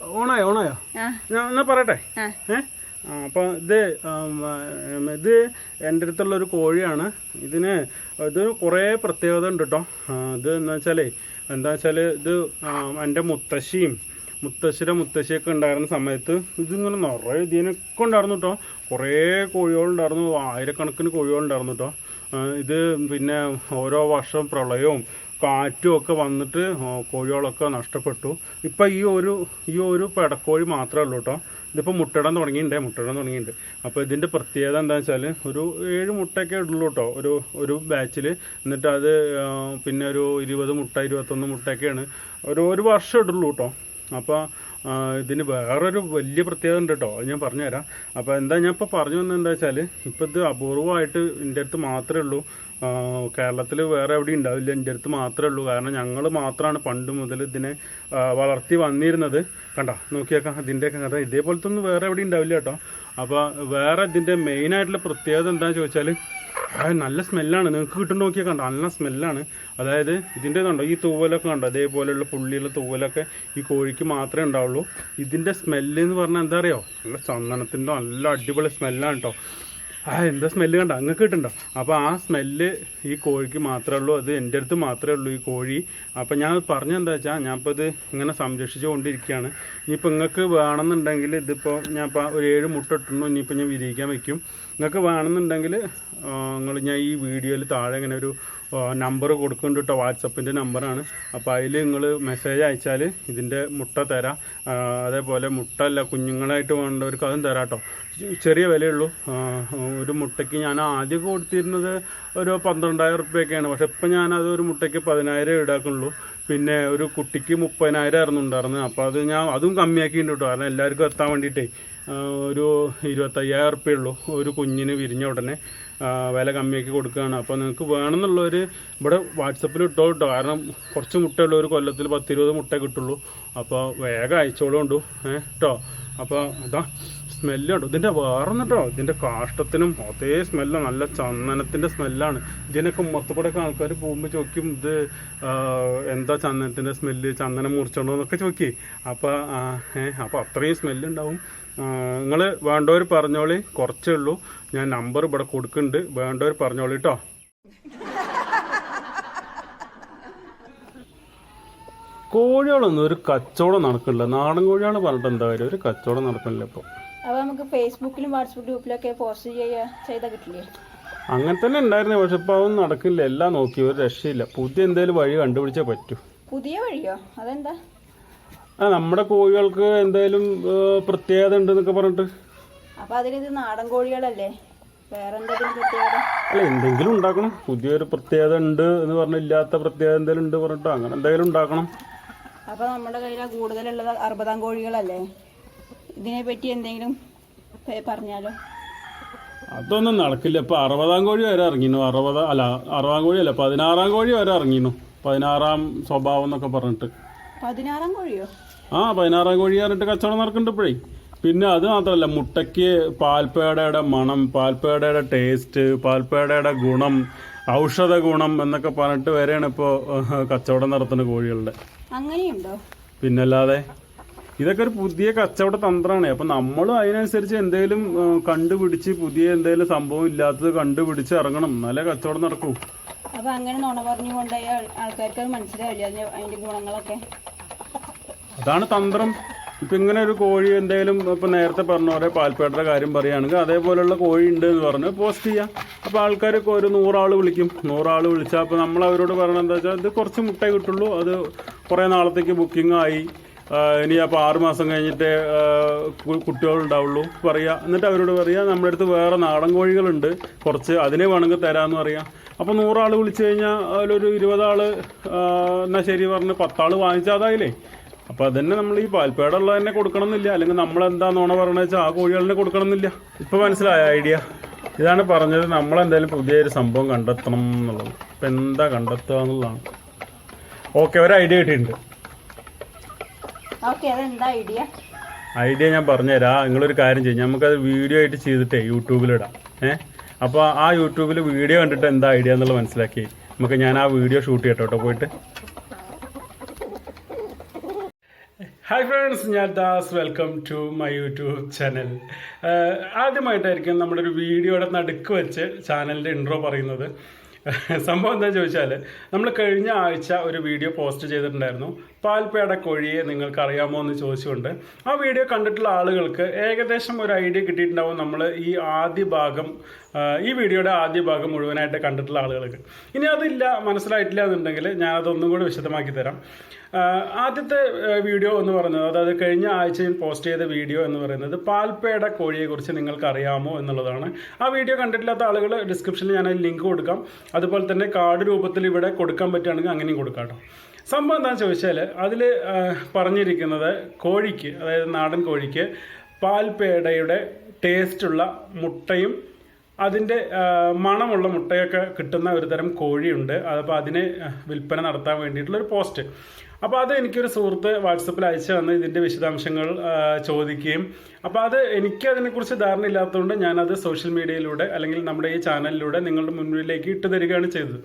ഓണായോ ഓണായോ? ഞാൻ എന്നാ പറയട്ടെ? ഏഹ് അപ്പോൾ ഇത് ഇത് എന്റെ അടുത്തുള്ള ഒരു കോഴിയാണ്. ഇതിന് ഇത് കുറേ പ്രത്യേകത ഉണ്ട് കേട്ടോ ഇത് എന്താ വെച്ചാലേ എന്താ വെച്ചാൽ ഇത് എന്റെ മുത്തശ്ശിയും മുത്തശ്ശിയുടെ മുത്തശ്ശിയൊക്കെ ഉണ്ടായിരുന്ന സമയത്ത് ഇതിങ്ങനെ നിറയെ ഇതിനൊക്കെ ഉണ്ടായിരുന്നു കേട്ടോ കുറേ കോഴികളുണ്ടായിരുന്നു ആയിരക്കണക്കിന് കോഴികളുണ്ടായിരുന്നു കേട്ടോ ഇത് പിന്നെ ഓരോ വർഷം പ്രളയവും കാറ്റും ഒക്കെ വന്നിട്ട് കോഴികളൊക്കെ നഷ്ടപ്പെട്ടു. ഇപ്പം ഈ ഒരു ഈ ഒരു പെടക്കോഴി മാത്രമേ ഉള്ളൂ കേട്ടോ ഇതിപ്പോൾ മുട്ടയിടാൻ തുടങ്ങിയിട്ടുണ്ട് മുട്ടയിടാൻ തുടങ്ങിയിട്ടുണ്ട്. അപ്പോൾ ഇതിന്റെ പ്രത്യേകത എന്താണെന്ന് വെച്ചാൽ ഒരു ഏഴ് മുട്ടയൊക്കെ ഇടുള്ളൂ കേട്ടോ ഒരു ഒരു ബാച്ചിൽ എന്നിട്ട് അത് പിന്നെ ഒരു ഇരുപത് മുട്ട ഇരുപത്തൊന്ന് മുട്ടയൊക്കെയാണ്. ഒരു ഒരു വർഷം ഇടുള്ളൂ കേട്ടോ അപ്പോൾ ഇതിന് വേറൊരു വലിയ പ്രത്യേകത ഉണ്ട് കേട്ടോ അത് ഞാൻ പറഞ്ഞുതരാം. അപ്പോൾ എന്താ ഞാൻ ഇപ്പോൾ പറഞ്ഞു വന്നത് എന്താ വെച്ചാൽ ഇപ്പോൾ ഇത് അപൂർവമായിട്ട് എന്റെ അടുത്ത് മാത്രമേ ഉള്ളൂ. കേരളത്തിൽ വേറെ എവിടെയും ഉണ്ടാവില്ല. എന്റെ അടുത്ത് മാത്രമേ ഉള്ളൂ. കാരണം ഞങ്ങൾ മാത്രമാണ് പണ്ട് മുതൽ ഇതിനെ വളർത്തി വന്നിരുന്നത്. കണ്ട? നോക്കിയേക്കാം. അതിന്റെയൊക്കെ കഥ. ഇതേപോലത്തെ ഒന്നും വേറെ എവിടെയും ഉണ്ടാവില്ല കേട്ടോ അപ്പോൾ വേറെ മെയിൻ ആയിട്ടുള്ള പ്രത്യേകത എന്താണെന്ന് ചോദിച്ചാൽ നല്ല സ്മെല്ലാണ് നിങ്ങൾക്ക് കിട്ടുന്ന നോക്കിയാൽ കണ്ടോ? നല്ല സ്മെല്ലാണ് അതായത് ഇതിന്റെ കണ്ടോ? ഈ തൂവലൊക്കെ കണ്ടോ? അതേപോലെയുള്ള പുള്ളിയുള്ള തൂവലൊക്കെ ഈ കോഴിക്ക് മാത്രമേ ഉണ്ടാവുള്ളൂ. ഇതിന്റെ സ്മെല്ല് എന്ന് പറഞ്ഞാൽ എന്താ അറിയോ? നല്ല ചന്ദനത്തിന്റെ നല്ല അടിപൊളി സ്മെല്ലാണ് കേട്ടോ ആ എന്താ സ്മെല്ല് കണ്ട? അങ്ങ് കിട്ടുണ്ടോ? അപ്പോൾ ആ സ്മെല്ല് ഈ കോഴിക്ക് മാത്രമേ ഉള്ളൂ. അത് എന്റെ അടുത്ത് മാത്രമേ ഉള്ളൂ ഈ കോഴി. അപ്പോൾ ഞാൻ പറഞ്ഞെന്താ വെച്ചാൽ ഞാനിപ്പോൾ ഇത് ഇങ്ങനെ സംരക്ഷിച്ചു കൊണ്ടിരിക്കുകയാണ്. ഇനിയിപ്പോൾ നിങ്ങൾക്ക് വേണമെന്നുണ്ടെങ്കിൽ ഇതിപ്പോൾ ഞാൻ ഇപ്പോൾ ഒരു ഏഴ് മുട്ട ഇട്ടുന്നു ഇനിയിപ്പോൾ ഞാൻ വിരിയിക്കാൻ വെക്കും. നിങ്ങൾക്ക് വേണമെന്നുണ്ടെങ്കിൽ നിങ്ങൾ ഞാൻ ഈ വീഡിയോയിൽ താഴെ ഇങ്ങനെ ഒരു നമ്പർ കൊടുക്കുന്നുണ്ട് കേട്ടോ വാട്സപ്പിന്റെ നമ്പറാണ്. അപ്പോൾ അതിൽ നിങ്ങൾ മെസ്സേജ് അയച്ചാൽ ഇതിന്റെ മുട്ട തരാം. അതേപോലെ മുട്ട അല്ല കുഞ്ഞുങ്ങളായിട്ട് വേണ്ടവർക്ക് അതും തരാം കേട്ടോ ചെറിയ വിലയുള്ളൂ. ഒരു മുട്ടയ്ക്ക് ഞാൻ ആദ്യം കൊടുത്തിരുന്നത് ഒരു പന്ത്രണ്ടായിരം റുപ്യൊക്കെയാണ് പക്ഷെ ഇപ്പം ഞാനത് ഒരു മുട്ടയ്ക്ക് പതിനായിരം ഈടാക്കുള്ളൂ പിന്നെ ഒരു കുട്ടിക്ക് മുപ്പതിനായിരം ആയിരുന്നു ഉണ്ടായിരുന്നത്. അപ്പോൾ അത് ഞാൻ അതും കമ്മിയാക്കിയിട്ടുണ്ട് കേട്ടോ കാരണം എല്ലാവർക്കും എത്താൻ വേണ്ടിയിട്ടേ ഒരു ഇരുപത്തയ്യായിരം റുപ്യ ഉള്ളൂ ഒരു കുഞ്ഞിന് വിരിഞ്ഞ ഉടനെ. വില കമ്മിയാക്കി കൊടുക്കുകയാണ്. അപ്പോൾ നിങ്ങൾക്ക് വേണമെന്നുള്ളവർ ഇവിടെ വാട്സപ്പിൽ ഇട്ടോ കേട്ടോ കാരണം കുറച്ച് മുട്ടയുള്ളൂ ഒരു കൊല്ലത്തിൽ പത്തിരുപത് മുട്ട കിട്ടുള്ളൂ. അപ്പോൾ വേഗം അയച്ചോളുണ്ടു ഏഹ് കേട്ടോ അപ്പോൾ ഇതാ സ്മെല്ല് ഉണ്ടോ ഇതിന്റെ വേറെ കേട്ടോ ഇതിന്റെ കാഷ്ടത്തിനും അതേ സ്മെല്ലാണ് നല്ല ചന്ദനത്തിന്റെ സ്മെല്ലാണ് ഇതിനൊക്കെ മൊത്തപ്പടൊക്കെ ആൾക്കാർ പോകുമ്പോൾ ചോദിക്കും ഇത് എന്താ ചന്ദനത്തിന്റെ സ്മെല്ല് ചന്ദനം മുറിച്ചുണ്ടോ എന്നൊക്കെ ചോദിക്കേ. അപ്പോൾ അപ്പോൾ അത്രയും സ്മെല്ലുണ്ടാവും നിങ്ങൾ വേണ്ടവർ പറഞ്ഞോളി. കുറച്ചേ ഉള്ളൂ. ഞാൻ നമ്പർ ഇവിടെ കൊടുക്കുന്നുണ്ട്. വേണ്ടവർ പറഞ്ഞോളി കേട്ടോ കോഴികളൊന്നും ഒരു കച്ചവടം നടക്കില്ല. നാടൻ കോഴിയാണ് പറഞ്ഞിട്ട് എന്തായാലും ഒരു കച്ചവടം നടക്കണില്ല ഇപ്പോൾ അപ്പോൾ നമുക്ക് ഫേസ്ബുക്കിലും വാട്സപ്പ് ഗ്രൂപ്പിലൊക്കെ പോസ്റ്റ് ചെയ്യുക ചെയ്താൽ കിട്ടില്ലേ? അങ്ങനെ തന്നെ ഉണ്ടായിരുന്നു പക്ഷെ ഇപ്പൊ അതൊന്നും നടക്കില്ല. എല്ലാം നോക്കി ഒരു രക്ഷയില്ല. പുതിയ എന്തെങ്കിലും വഴി കണ്ടുപിടിച്ചേ പറ്റൂ. പുതിയ വഴിയോ? അതെന്താ? ആ നമ്മുടെ കോഴികൾക്ക് എന്തെങ്കിലും പ്രത്യേകത ഉണ്ട് എന്നൊക്കെ പറഞ്ഞിട്ട്. അപ്പോൾ അതിലിത് നാടൻ കോഴികളല്ലേ? വേറെ എന്തെങ്കിലും പ്രത്യേകത? അല്ല എന്തെങ്കിലും ഉണ്ടാക്കണം. പുതിയൊരു പ്രത്യേകത ഉണ്ട് എന്ന് പറഞ്ഞ ഇല്ലാത്ത പ്രത്യേകത എന്തെങ്കിലും ഉണ്ട് പറഞ്ഞിട്ട്. അങ്ങനെ എന്തെങ്കിലും ഉണ്ടാക്കണം. അപ്പോൾ നമ്മുടെ കയ്യിൽ കൂടുതലുള്ളത് അറുപതാം കോഴികളല്ലേ? ഇതിനെ പറ്റി എന്തെങ്കിലും പറഞ്ഞാലോ? അതൊന്നും നടക്കില്ല. ഇപ്പൊ അറുപതാം കോഴി വരെ ഇറങ്ങിനു. അറുപത് അല്ല അറുപതാം കോഴി അല്ല പതിനാറാം കോഴി വരെ ഇറങ്ങിനു. പതിനാറാം സ്വഭാവം എന്നൊക്കെ പറഞ്ഞിട്ട്. പതിനാറാം കോഴിയോ ആ പതിനാറാം കോഴി പറഞ്ഞിട്ട് കച്ചവടം നടക്കുന്നുണ്ട് ഇപ്പോഴേ. പിന്നെ അത് മാത്രമല്ല മുട്ടയ്ക്ക് പാൽപ്പേടയുടെ മണം പാൽപ്പേടയുടെ ടേസ്റ്റ് പാൽപ്പേടയുടെ ഗുണം ഔഷധ ഗുണം എന്നൊക്കെ പറഞ്ഞിട്ട് വരെയാണ് ഇപ്പോൾ കച്ചവടം നടത്തുന്ന കോഴികളുടെ. അങ്ങനെയുണ്ടോ? പിന്നല്ലാതെ ഇതൊക്കെ ഒരു പുതിയ കച്ചവട തന്ത്രമാണ് അപ്പം നമ്മളും അതിനനുസരിച്ച് എന്തെങ്കിലും കണ്ടുപിടിച്ച് പുതിയ എന്തെങ്കിലും സംഭവം ഇല്ലാത്തത് കണ്ടുപിടിച്ച് ഇറങ്ങണം. എന്നാലേ കച്ചവടം നടക്കൂ. അപ്പോൾ അങ്ങനെ നുണ പറഞ്ഞു കൊണ്ടുപോയ ആൾക്കാർക്ക് മനസ്സിലാവില്ല അതിന്റെ ഗുണങ്ങളൊക്കെ. അതാണ് തന്ത്രം. ഇപ്പം ഇങ്ങനെ ഒരു കോഴി എന്തെങ്കിലും ഇപ്പം നേരത്തെ പറഞ്ഞ പോലെ പാൽപ്പേട്ടയുടെ കാര്യം പറയുകയാണെങ്കിൽ അതേപോലെയുള്ള കോഴി ഉണ്ട് എന്ന് പറഞ്ഞ് പോസ്റ്റ് ചെയ്യാം. അപ്പോൾ ആൾക്കാരൊക്കെ ഒരു നൂറാൾ വിളിക്കും. നൂറാൾ വിളിച്ചാൽ അപ്പോൾ നമ്മൾ അവരോട് പറയണത് എന്താ വെച്ചാൽ ഇത് കുറച്ച് മുട്ട കിട്ടുള്ളൂ. അത് കുറേ നാളത്തേക്ക് ബുക്കിംഗ് ആയി. ഇനി അപ്പോൾ ആറ് മാസം കഴിഞ്ഞിട്ട് കുട്ടികൾ ഉണ്ടാവുള്ളൂ പറയുക എന്നിട്ട് അവരോട് പറയുക നമ്മുടെ അടുത്ത് വേറെ നാടൻ കോഴികളുണ്ട്. കുറച്ച് അതിനെ വേണമെങ്കിൽ തരാമെന്ന് പറയാം. അപ്പോൾ നൂറാൾ വിളിച്ചു കഴിഞ്ഞാൽ അതിലൊരു ഇരുപതാൾ എന്നാൽ ശരി പറഞ്ഞ് പത്താൾ വാങ്ങിച്ചാൽ അതായില്ലേ. അപ്പോൾ അതന്നെ നമ്മൾ ഈ പാൽപ്പേട ഉള്ളത് തന്നെ കൊടുക്കണമെന്നില്ല. അല്ലെങ്കിൽ നമ്മൾ എന്താ നോണ പറയണത് വെച്ചാൽ ആ കോഴികളിനെ കൊടുക്കണമെന്നില്ല. ഇപ്പോൾ മനസ്സിലായ ഐഡിയ? ഇതാണ് പറഞ്ഞത് നമ്മളെന്തായാലും പുതിയൊരു സംഭവം കണ്ടെത്തണം എന്നുള്ളത്. ഇപ്പം എന്താ കണ്ടെത്തുക എന്നുള്ളതാണ്. ഓക്കെ ഒരു ഐഡിയ കിട്ടിയിട്ടുണ്ട്. ഐഡിയ? ഞാൻ പറഞ്ഞുതരാം. നിങ്ങളൊരു കാര്യം ചെയ്യും. നമുക്കത് വീഡിയോ ആയിട്ട് ചെയ്തിട്ടേ യൂട്യൂബിലിടാം. ഏ? അപ്പോൾ ആ യൂട്യൂബിൽ വീഡിയോ കണ്ടിട്ട് എന്താ ഐഡിയ എന്നുള്ളത് മനസ്സിലാക്കി. നമുക്ക് ഞാൻ ആ വീഡിയോ ഷൂട്ട് ചെയ്യട്ടോ പോയിട്ട്. ഹായ് ഫ്രണ്ട്സ് ഞാൻ Das. Welcome to my YouTube channel ആദ്യമായിട്ടായിരിക്കും നമ്മുടെ ഒരു വീഡിയോയുടെ നടുക്ക് വെച്ച് ചാനലിന്റെ ഇൻട്രോ പറയുന്നത്. സംഭവം എന്താ ചോദിച്ചാൽ നമ്മൾ കഴിഞ്ഞ ആഴ്ച ഒരു വീഡിയോ പോസ്റ്റ് ചെയ്തിട്ടുണ്ടായിരുന്നു. പാൽപ്പേട കോഴിയെ നിങ്ങൾക്കറിയാമോ എന്ന് ചോദിച്ചുകൊണ്ട് ആ വീഡിയോ കണ്ടിട്ടുള്ള ആളുകൾക്ക് ഏകദേശം ഒരു ഐഡിയ കിട്ടിയിട്ടുണ്ടാവും നമ്മൾ ഈ ആദ്യ ഭാഗം ഈ വീഡിയോയുടെ ആദ്യ ഭാഗം മുഴുവനായിട്ട് കണ്ടിട്ടുള്ള ആളുകൾക്ക്. ഇനി അതില്ല മനസ്സിലായിട്ടില്ല എന്നുണ്ടെങ്കിൽ ഞാനതൊന്നും കൂടി വിശദമാക്കി തരാം. ആദ്യത്തെ വീഡിയോ എന്ന് പറയുന്നത് അതായത് കഴിഞ്ഞ ആഴ്ചയിൽ പോസ്റ്റ് ചെയ്ത വീഡിയോ എന്ന് പറയുന്നത് പാൽപ്പേട കോഴിയെക്കുറിച്ച് നിങ്ങൾക്ക് അറിയാമോ എന്നുള്ളതാണ്. ആ വീഡിയോ കണ്ടിട്ടില്ലാത്ത ആളുകൾ ഡിസ്ക്രിപ്ഷനിൽ ഞാൻ ലിങ്ക് കൊടുക്കാം. അതുപോലെ തന്നെ കാർഡ് രൂപത്തിൽ ഇവിടെ കൊടുക്കാൻ പറ്റുകയാണെങ്കിൽ അങ്ങനെയും കൊടുക്കാം കേട്ടോ. സംഭവം എന്താണെന്ന് ചോദിച്ചാൽ അതിൽ പറഞ്ഞിരിക്കുന്നത് കോഴിക്ക് അതായത് നാടൻ കോഴിക്ക് പാൽപേടയുടെ ടേസ്റ്റുള്ള മുട്ടയും അതിന്റെ മണമുള്ള മുട്ടയൊക്കെ കിട്ടുന്ന ഒരു തരം കോഴിയുണ്ട്. അതപ്പോൾ അതിന് വിൽപ്പന നടത്താൻ വേണ്ടിയിട്ടുള്ള ഒരു പോസ്റ്റ്. അപ്പോൾ അത് എനിക്കൊരു സുഹൃത്ത് വാട്സപ്പിൽ അയച്ചു തന്ന്. ഇതിന്റെ വിശദാംശങ്ങൾ ചോദിക്കുകയും. അപ്പോൾ അത് എനിക്ക് അതിനെക്കുറിച്ച് ധാരണ ഇല്ലാത്തതുകൊണ്ട് ഞാനത് സോഷ്യൽ മീഡിയയിലൂടെ അല്ലെങ്കിൽ നമ്മുടെ ഈ ചാനലിലൂടെ നിങ്ങളുടെ മുന്നിലേക്ക് ഇട്ട് തരികയാണ് ചെയ്തത്.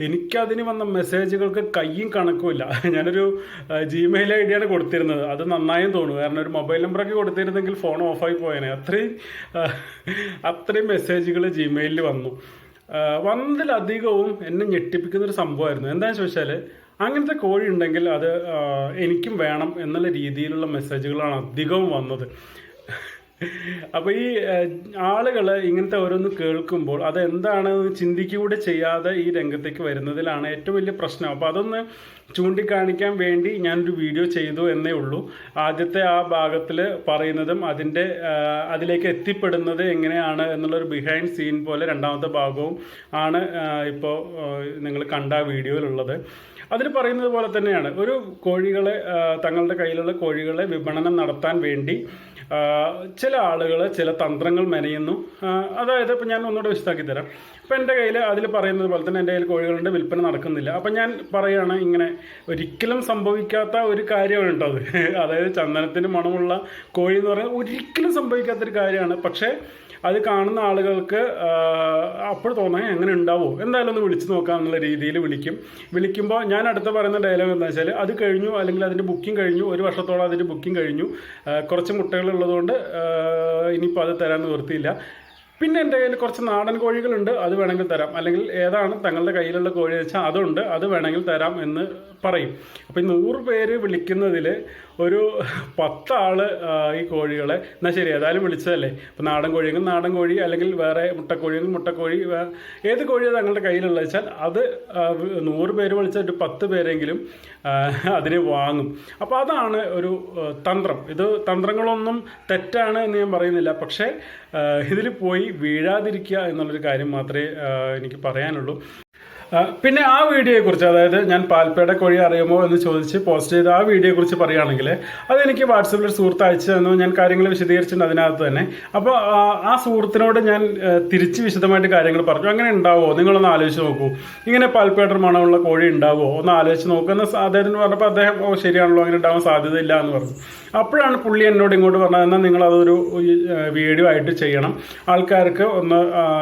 എനിക്കതിന് വന്ന മെസ്സേജുകൾക്ക് കയ്യും കണക്കുമില്ല. ഞാനൊരു ജിമെയിൽ ഐ ഡിയാണ് കൊടുത്തിരുന്നത്. അത് നന്നായും തോന്നുന്നു. കാരണം ഒരു മൊബൈൽ നമ്പറൊക്കെ കൊടുത്തിരുന്നെങ്കിൽ ഫോൺ ഓഫായി പോയേനെ. അത്രയും അത്രയും മെസ്സേജുകൾ ജിമെയിലിൽ വന്നു. വന്നതിലധികവും എന്നെ ഞെട്ടിപ്പിക്കുന്ന ഒരു സംഭവമായിരുന്നു. എന്താണെന്ന് ചോദിച്ചാൽ അങ്ങനത്തെ കോഴി ഉണ്ടെങ്കിൽ അത് എനിക്കും വേണം എന്നുള്ള രീതിയിലുള്ള മെസ്സേജുകളാണ് അധികവും വന്നത്. അപ്പോൾ ഈ ആളുകൾ ഇങ്ങനത്തെ ഓരോന്ന് കേൾക്കുമ്പോൾ അത് എന്താണെന്ന് ചിന്തിക്കൂടെ ചെയ്യാതെ ഈ രംഗത്തേക്ക് വരുന്നതിലാണ് ഏറ്റവും വലിയ പ്രശ്നം. അപ്പോൾ അതൊന്ന് ചൂണ്ടിക്കാണിക്കാൻ വേണ്ടി ഞാനൊരു വീഡിയോ ചെയ്തു എന്നേ ഉള്ളൂ. ആദ്യത്തെ ആ ഭാഗത്തിൽ പറയുന്നതും അതിന്റെ അതിലേക്ക് എത്തിപ്പെടുന്നത് എങ്ങനെയാണ് എന്നുള്ളൊരു ബിഹൈൻഡ് സീൻ പോലെ രണ്ടാമത്തെ ഭാഗവും ആണ് ഇപ്പോൾ നിങ്ങൾ കണ്ട വീഡിയോയിലുള്ളത്. അതിൽ പറയുന്നത് പോലെ തന്നെയാണ്. ഒരു കോഴികളെ തങ്ങളുടെ കയ്യിലുള്ള കോഴികളെ വിപണനം നടത്താൻ വേണ്ടി ചില ആളുകൾ ചില തന്ത്രങ്ങൾ മെനയുന്നു. അതായത് ഇപ്പം ഞാൻ ഒന്നുകൂടെ വിശദമാക്കി തരാം. ഇപ്പം എന്റെ കയ്യിൽ അതിൽ പറയുന്നത് പോലെ തന്നെ എന്റെ കയ്യിൽ കോഴികളുടെ വിൽപ്പന നടക്കുന്നില്ല. അപ്പം ഞാൻ പറയുകയാണ് ഇങ്ങനെ ഒരിക്കലും സംഭവിക്കാത്ത ഒരു കാര്യമാണ് കേട്ടോ അത്. അതായത് ചന്ദനത്തിന് മണമുള്ള കോഴി എന്ന് പറയുന്നത് ഒരിക്കലും സംഭവിക്കാത്തൊരു കാര്യമാണ്. പക്ഷേ അത് കാണുന്ന ആളുകൾക്ക് അപ്പോൾ തോന്നാൻ എങ്ങനെ ഉണ്ടാവുമോ എന്തായാലും ഒന്ന് വിളിച്ചു നോക്കാം എന്നുള്ള രീതിയിൽ വിളിക്കും. വിളിക്കുമ്പോൾ ഞാൻ അടുത്ത പറയുന്ന ഡയലോഗ് എന്താ വെച്ചാൽ അത് കഴിഞ്ഞു അല്ലെങ്കിൽ അതിന്റെ ബുക്കിംഗ് കഴിഞ്ഞു ഒരു വർഷത്തോളം അതിന്റെ ബുക്കിംഗ് കഴിഞ്ഞു. കുറച്ച് മുട്ടകൾ ഉള്ളതുകൊണ്ട് ഇനിയിപ്പോൾ അത് തരാൻ നിവൃത്തിയില്ല. പിന്നെ എന്റെ കയ്യിൽ കുറച്ച് നാടൻ കോഴികളുണ്ട് അത് വേണമെങ്കിൽ തരാം. അല്ലെങ്കിൽ ഏതാണ് തങ്ങളുടെ കയ്യിലുള്ള കോഴി വെച്ചാൽ അതുണ്ട് അത് വേണമെങ്കിൽ തരാം എന്ന് പറയും. അപ്പം നൂറ് പേര് വിളിക്കുന്നതിൽ ഒരു പത്താൾ ആ, ഈ കോഴികളെ എന്നാൽ ശരി ഏതായാലും വിളിച്ചതല്ലേ? ഇപ്പം നാടൻ കോഴിയെങ്കിൽ നാടൻ കോഴി അല്ലെങ്കിൽ വേറെ മുട്ടക്കോഴിയെങ്കിൽ മുട്ടക്കോഴി ഏത് കോഴിയാണ് തങ്ങളുടെ കയ്യിലുള്ള വെച്ചാൽ അത് നൂറ് പേര് വിളിച്ച ഒരു പത്ത് പേരെങ്കിലും അതിനെ വാങ്ങും. അപ്പോൾ അതാണ് ഒരു തന്ത്രം. ഇത് തന്ത്രങ്ങളൊന്നും തെറ്റാണ് എന്ന് ഞാൻ പറയുന്നില്ല. പക്ഷേ ഇതിൽ പോയി വീഴാതിരിക്കുക എന്നുള്ളൊരു കാര്യം മാത്രമേ എനിക്ക് പറയാനുള്ളൂ. പിന്നെ ആ വീഡിയോയെ കുറിച്ച് അതായത് ഞാൻ പാൽപ്പേട കോഴി അറിയുമോ എന്ന് ചോദിച്ച് പോസ്റ്റ് ചെയ്ത ആ വീഡിയോയെ കുറിച്ച് പറയുകയാണെങ്കിൽ അതെനിക്ക് വാട്സപ്പിൽ സുഹൃത്ത് അയച്ചു തന്നു. ഞാൻ കാര്യങ്ങൾ വിശദീകരിച്ചിട്ടുണ്ട് അതിനകത്ത് തന്നെ. അപ്പോൾ ആ സുഹൃത്തിനോട് ഞാൻ തിരിച്ച് വിശദമായിട്ട് കാര്യങ്ങൾ പറഞ്ഞു. അങ്ങനെ ഉണ്ടാവുമോ നിങ്ങളൊന്ന് ആലോചിച്ച് നോക്കൂ. ഇങ്ങനെ പാൽപ്പേടർ മണമുള്ള കോഴി ഉണ്ടാവുമോ ഒന്ന് ആലോചിച്ച് നോക്കുന്ന അദ്ദേഹത്തിന് പറഞ്ഞപ്പോൾ അദ്ദേഹം ഓ ശരിയാണല്ലോ അങ്ങനെ ഉണ്ടാവാൻ സാധ്യതയില്ല എന്ന് പറഞ്ഞു. അപ്പോഴാണ് പുള്ളി എന്നോട് ഇങ്ങോട്ട് പറഞ്ഞത് എന്നാൽ നിങ്ങളതൊരു വീഡിയോ ആയിട്ട് ചെയ്യണം. ആൾക്കാർക്ക് ഒന്ന്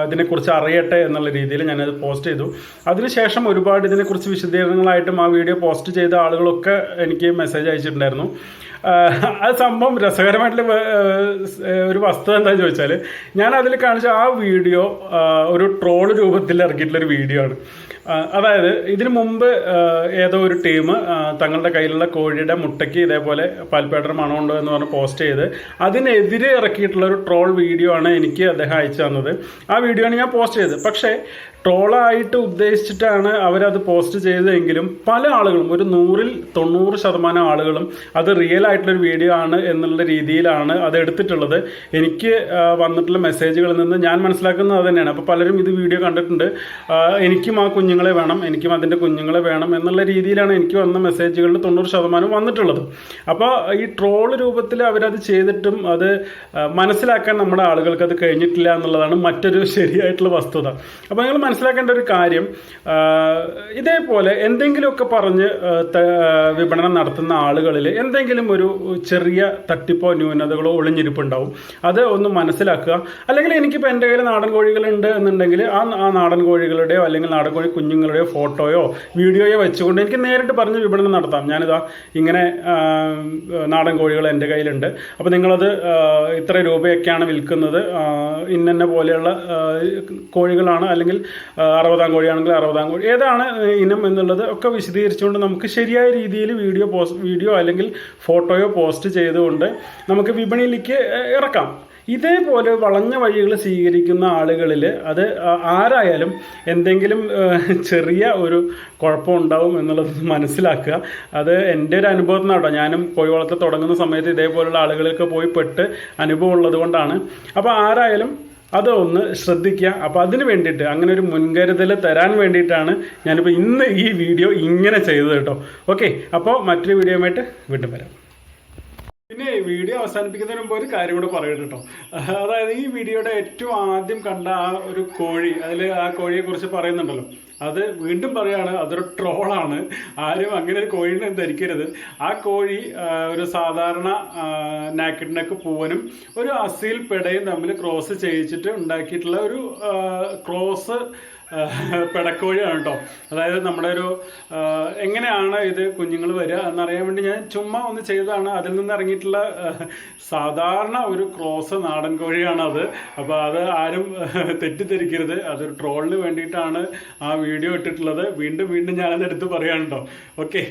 ഇതിനെക്കുറിച്ച് അറിയട്ടെ എന്നുള്ള രീതിയിൽ ഞാനത് പോസ്റ്റ് ചെയ്തു. അതിനുശേഷം ഒരുപാട് ഇതിനെക്കുറിച്ച് വിശദീകരണങ്ങളായിട്ടും ആ വീഡിയോ പോസ്റ്റ് ചെയ്ത ആളുകളൊക്കെ എനിക്ക് മെസ്സേജ് അയച്ചിട്ടുണ്ടായിരുന്നു. ആ, സംഭവം രസകരമായിട്ടുള്ള ഒരു വസ്തുത എന്താണെന്ന് ചോദിച്ചാൽ ഞാൻ അതിൽ കാണിച്ച ആ വീഡിയോ ഒരു ട്രോൾ രൂപത്തിൽ ഇറക്കിയിട്ടുള്ള ഒരു വീഡിയോ ആണ്. അതായത് ഇതിനു മുമ്പ് ഏതോ ഒരു ടീം തങ്ങളുടെ കയ്യിലുള്ള കോഴിയുടെ മുട്ടയ്ക്ക് ഇതേപോലെ പാൽപ്പേട്ടർ മണമുണ്ടോ എന്ന് പറഞ്ഞ് പോസ്റ്റ് ചെയ്ത് അതിനെതിരെ ഇറക്കിയിട്ടുള്ള ഒരു ട്രോൾ വീഡിയോ ആണ് എനിക്ക് അദ്ദേഹം അയച്ചു തന്നത്. ആ വീഡിയോ ആണ് ഞാൻ പോസ്റ്റ് ചെയ്തത്. പക്ഷേ ട്രോളായിട്ട് ഉദ്ദേശിച്ചിട്ടാണ് അവരത് പോസ്റ്റ് ചെയ്തതെങ്കിലും പല ആളുകളും ഒരു നൂറിൽ തൊണ്ണൂറ് ശതമാനം ആളുകളും അത് റിയൽ ആയിട്ടുള്ളൊരു വീഡിയോ ആണ് എന്നുള്ള രീതിയിലാണ് അത് എടുത്തിട്ടുള്ളത്. എനിക്ക് വന്നിട്ടുള്ള മെസ്സേജുകളിൽ നിന്ന് ഞാൻ മനസ്സിലാക്കുന്നത് അത് തന്നെയാണ്. അപ്പോൾ പലരും ഇത് വീഡിയോ കണ്ടിട്ടുണ്ട്. എനിക്കും ആ കുഞ്ഞുങ്ങളെ വേണം എനിക്കും അതിന്റെ കുഞ്ഞുങ്ങളെ വേണം എന്നുള്ള രീതിയിലാണ് എനിക്ക് വന്ന മെസ്സേജുകളിൽ തൊണ്ണൂറ് ശതമാനം വന്നിട്ടുള്ളത്. അപ്പോൾ ഈ ട്രോൾ രൂപത്തിൽ അവരത് ചെയ്തിട്ടും അത് മനസ്സിലാക്കാൻ നമ്മുടെ ആളുകൾക്ക് അത് കഴിഞ്ഞിട്ടില്ല എന്നുള്ളതാണ് മറ്റൊരു ശരിയായിട്ടുള്ള വസ്തുത. അപ്പോൾ നിങ്ങൾ മനസ്സിലാക്കേണ്ട ഒരു കാര്യം ഇതേപോലെ എന്തെങ്കിലുമൊക്കെ പറഞ്ഞ് വിപണനം നടത്തുന്ന ആളുകളിൽ എന്തെങ്കിലും ഒരു ചെറിയ തട്ടിപ്പോ ന്യൂനതകളോ ഒളിഞ്ഞിരിപ്പുണ്ടാവും. അത് ഒന്ന് മനസ്സിലാക്കുക. അല്ലെങ്കിൽ എനിക്കിപ്പോൾ എന്റെ കയ്യിൽ നാടൻ കോഴികളുണ്ട് എന്നുണ്ടെങ്കിൽ ആ ആ നാടൻ കോഴികളുടെയോ അല്ലെങ്കിൽ നാടൻ കോഴി കുഞ്ഞുങ്ങളുടെയോ ഫോട്ടോയോ വീഡിയോയോ വെച്ചുകൊണ്ട് എനിക്ക് നേരിട്ട് പറഞ്ഞ് വിപണനം നടത്താം. ഞാനിതാ ഇങ്ങനെ നാടൻ കോഴികൾ എന്റെ കയ്യിലുണ്ട്. അപ്പോൾ നിങ്ങളത് ഇത്ര രൂപയൊക്കെയാണ് വിൽക്കുന്നത്. ആ, പോലെയുള്ള കോഴികളാണ്. അല്ലെങ്കിൽ അറുപതാം കോഴിയാണെങ്കിൽ അറുപതാം കോഴി ഏതാണ് ഇനം എന്നുള്ളത് ഒക്കെ വിശദീകരിച്ചുകൊണ്ട് നമുക്ക് ശരിയായ രീതിയിൽ വീഡിയോ പോസ്റ്റ് വീഡിയോ അല്ലെങ്കിൽ ഫോട്ടോയോ പോസ്റ്റ് ചെയ്തുകൊണ്ട് നമുക്ക് വിപണിയിലേക്ക് ഇറക്കാം. ഇതേപോലെ വളഞ്ഞ വഴികൾ സ്വീകരിക്കുന്ന ആളുകളിൽ അത് ആരായാലും എന്തെങ്കിലും ചെറിയ ഒരു കുഴപ്പമുണ്ടാവും എന്നുള്ളത് മനസ്സിലാക്കുക. അത് എന്റെ ഒരു അനുഭവത്തിൽ നിന്നാട്ടോ. ഞാനും കോഴി വളർത്തൽ തുടങ്ങുന്ന സമയത്ത് ഇതേപോലുള്ള ആളുകളൊക്കെ പോയി പെട്ട് അനുഭവം ഉള്ളത് കൊണ്ടാണ്. അപ്പോൾ ആരായാലും അത് ഒന്ന് ശ്രദ്ധിക്കുക. അപ്പോൾ അതിന് വേണ്ടിയിട്ട് അങ്ങനെ ഒരു മുൻകരുതൽ തരാൻ വേണ്ടിയിട്ടാണ് ഞാനിപ്പോൾ ഇന്ന് ഈ വീഡിയോ ഇങ്ങനെ ചെയ്തത് കേട്ടോ. ഓക്കെ അപ്പോൾ മറ്റൊരു വീഡിയോയുമായിട്ട് വീണ്ടും വരാം. പിന്നെ വീഡിയോ അവസാനിപ്പിക്കുന്നതിന് മുമ്പ് ഒരു കാര്യം കൂടെ പറയട്ടെ കേട്ടോ. അതായത് ഈ വീഡിയോയുടെ ഏറ്റവും ആദ്യം കണ്ട ആ ഒരു കോഴി അതിൽ ആ കോഴിയെക്കുറിച്ച് പറയുന്നുണ്ടല്ലോ. അത് വീണ്ടും പറയാണ് അതൊരു ട്രോളാണ്. ആരും അങ്ങനെ ഒരു കോഴിനെ ധരിക്കരുത്. ആ കോഴി ഒരു സാധാരണ നാക്കിഡിനൊക്കെ നെക്ക് പൂവനും ഒരു അസീൽ പെടയും തമ്മിൽ ക്രോസ് ചെയ്യിച്ചിട്ട് ഉണ്ടാക്കിയിട്ടുള്ള ഒരു ക്രോസ് പെടക്കോഴിയാണ് കേട്ടോ. അതായത് നമ്മുടെ ഒരു എങ്ങനെയാണ് ഇത് കുഞ്ഞുങ്ങൾ വരിക എന്നറിയാൻ വേണ്ടി ഞാൻ ചുമ്മാ ഒന്ന് ചെയ്തതാണ്. അതിൽ നിന്ന് ഇറങ്ങിയിട്ടുള്ള സാധാരണ ഒരു ക്രോസ് നാടൻ കോഴിയാണ് അത്. അപ്പോൾ അത് ആരും തെറ്റിദ്ധരിക്കരുത്. അതൊരു ട്രോളിന് വേണ്ടിയിട്ടാണ് ആ വീഡിയോ ഇട്ടിട്ടുള്ളത്. വീണ്ടും വീണ്ടും ഞാനത് എടുത്ത് പറയാനുണ്ടോ? ഓക്കെ.